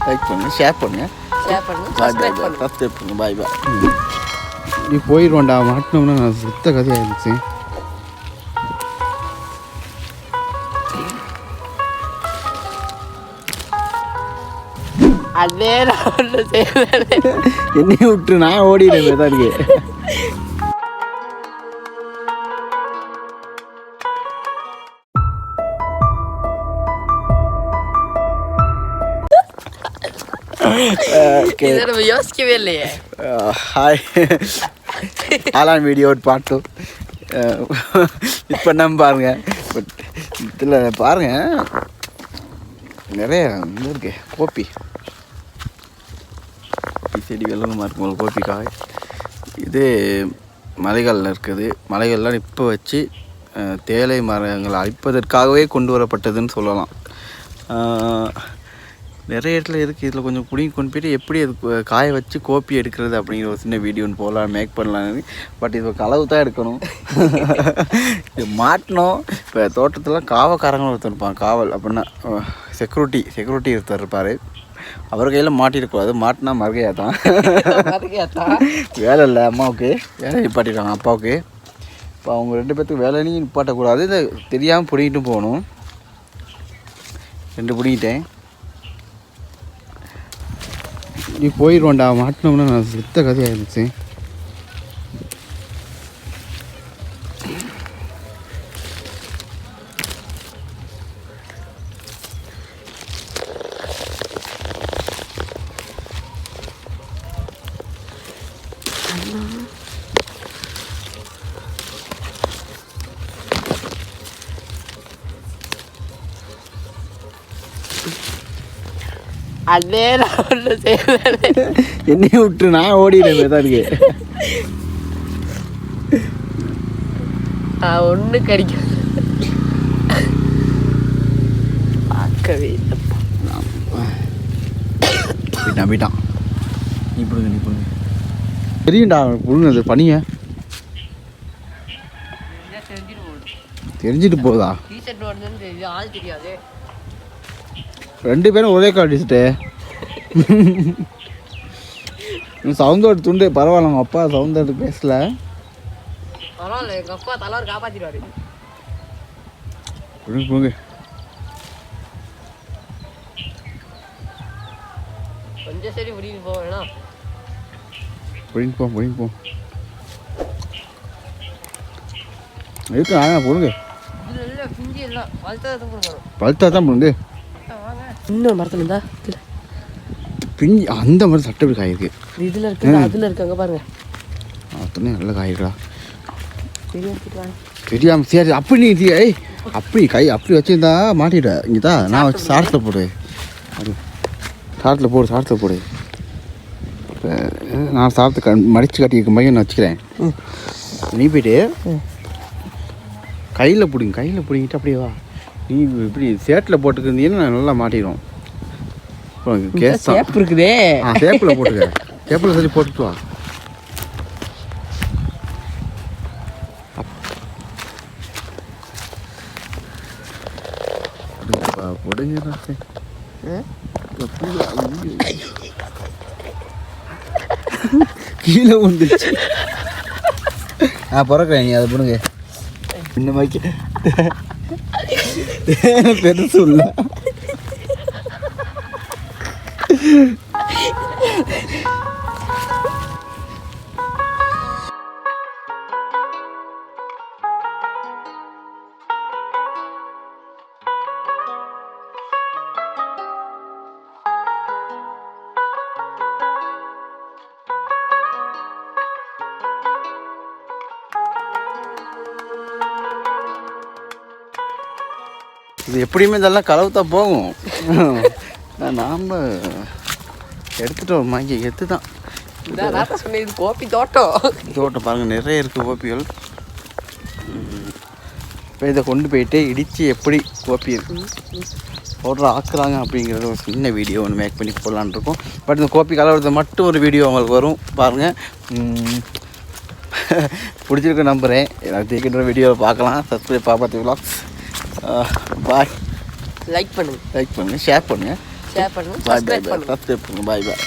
Like பண்ணுங்கள் share பண்ணுங்கள் share பண்ணுங்க பாய் பாய் சப்ஸ்கிரைப் பாய் பண்ணுங்க பாய் பாய் நீ போயிடுவோம்டா மாட்டினோம்னா நான் சுத்த கதையாயிருச்சு அதே நான் செய்வேன் விட்டு நான் ஓடிடுறேன் தான் இருக்கு யோசிக்கவே இல்லையே ஹாய் ஆலான் வீடியோ பாட்டு இப்போ நம்ம பாருங்க. பட் இதில் பாருங்க. நிறைய இது இருக்கு. கோப்பி கோப்பி செடி வெள்ளமாக இருக்கும் கோப்பி காய் இது மலைகளில் இருக்குது. மலைகள்லாம் இப்போ வச்சு தேயிலை மரங்களை அழிப்பதற்காகவே கொண்டு வரப்பட்டதுன்னு சொல்லலாம். நிறைய இடத்துல இருக்குது இதில் கொஞ்சம் பிடிங்கி கொண்டு போயிட்டு எப்படி அது காய வச்சு கோப்பி எடுக்கிறது அப்படிங்கிற ஒரு சின்ன வீடியோ ஒன்று போகலாம் மேக் பண்ணலான்னு பட் இது களவு தான் எடுக்கணும். இது மாட்டினோம் இப்போ தோட்டத்தில் காவக்காரங்களும் ஒருத்தர் இருப்பாங்க காவல் அப்படின்னா செக்யூரிட்டி செக்யூரிட்டி ஒருத்தர் இருப்பார். அவர் கையில் மாட்டிருக்கூடாது மாட்டினா மறுகையாக தான் வேலை இல்லை அம்மாவுக்கு. வேலை நிப்பாட்டிட்டாங்க அப்பாவுக்கு. இப்போ அவங்க ரெண்டு பேர்த்துக்கு வேலையும் நிப்பாட்டக்கூடாது. இதை தெரியாமல் பிடிக்கிட்டு போகணும். ரெண்டு பிடிக்கிட்டேன் நீ போயிடுவோம்டா மாட்டினோம்னா நான் சுத்த இருந்துச்சு. அதே நான் ஒன்றும் என்னையும் விட்டு நான் ஓடிடுறேன் தான் இருக்கு ஒன்றும் கிடைக்காது. பார்க்கவே இல்லைப்பா போயிட்டான் போயிட்டான். நீ பிடுங்க நீ பிடுங்க. தெரியும்டா புழுங்க பனிய தெரிஞ்சிட்டு போதா ரெண்டு பேரும் ஒரே கால் அடிச்சுட்டு சவுந்தோட துண்டு பரவாயில்ல அவங்க அப்பா சவுந்தோட பேசல. பரவாயில்ல எங்கள் அப்பா தலைவர் காப்பாற்றிடுவாரு புழுங்க புழுங்க கொஞ்சம் சரி போக வேணாம். புழுங்க போ புழுங்க போ. இருக்கு வளர்த்ததை கொடுக்கணும். பழுத்தா தான் இன்னொரு மரத்தில் இருந்தா இல்லை பிஞ்சு அந்த மாதிரி சட்டை காய் இருக்கு இதில் இருக்கு அதில் இருக்கு அங்கே பாருங்க. அத்தனை நல்ல காய் இருக்குடா பெரிய எடுத்துட்டு வாங்க தெரியாம சரி அப்படி நீ ஏய் அப்படி கை அப்படி வச்சிருந்தா மாட்டிட இங்கே தான் நான் வச்சு சாரத்தில் போடு. சாரத்தில் போடு சாரத்தில் போடு. நான் சாரத்தை க மடித்து கட்டியிருக்க மாதிரி நான் வச்சுக்கிறேன். நீ போயிட்டு கையில் பிடிங்க கையில் பிடிங்கிட்டு அப்படியே வா. நீ இப்படி சேட்டில் போட்டுக்கிருந்தீங்கன்னா நல்லா மாட்டிடும் கேஸ் சேப் இருக்குதே. ஆ சேப்பில் போட்டுக்க. சேப்பில் சரி போட்டுட்டு வா. கீழே வந்துச்சு ஆ பிறக்கிறேன் நீ அதை போடுங்க. இந்த மாதிரி பெருசு இல்லை. இது எப்படியுமே இதெல்லாம் கலவுத்தான் தான் போகும். நாம் எடுத்துட்டோம். வாங்கி எடுத்து தான் இதான் நான் தான் சொன்னேன் இது கோப்பி தோட்டம். தோட்டம் பாருங்கள் நிறைய இருக்குது கோப்பிகள் இப்போ இதை கொண்டு போயிட்டு இடித்து எப்படி கோப்பி பவுடர் ஆக்குறாங்க அப்படிங்கிறது ஒரு சின்ன வீடியோ ஒன்று மேக் பண்ணி போடலான்னு இருக்கோம். பட் இந்த கோப்பி கலவரத்தை மட்டும் ஒரு வீடியோ உங்களுக்கு வரும். பாருங்கள் பிடிச்சிருக்க நம்புகிறேன் எனக்கு தேக்கின்ற வீடியோவில் பார்க்கலாம். Subscribe Pappathi vlogs bye like பண்ணுங்க. லைக் பண்ணுங்கள் ஷேர் பண்ணுங்கள் ஷேர் பண்ணுங்க பாய் பாய் சப்ஸ்கிரைப் பாய் பண்ணுங்க சப்ஸ்கிரைப் பண்ணுங்க பாய் பாய்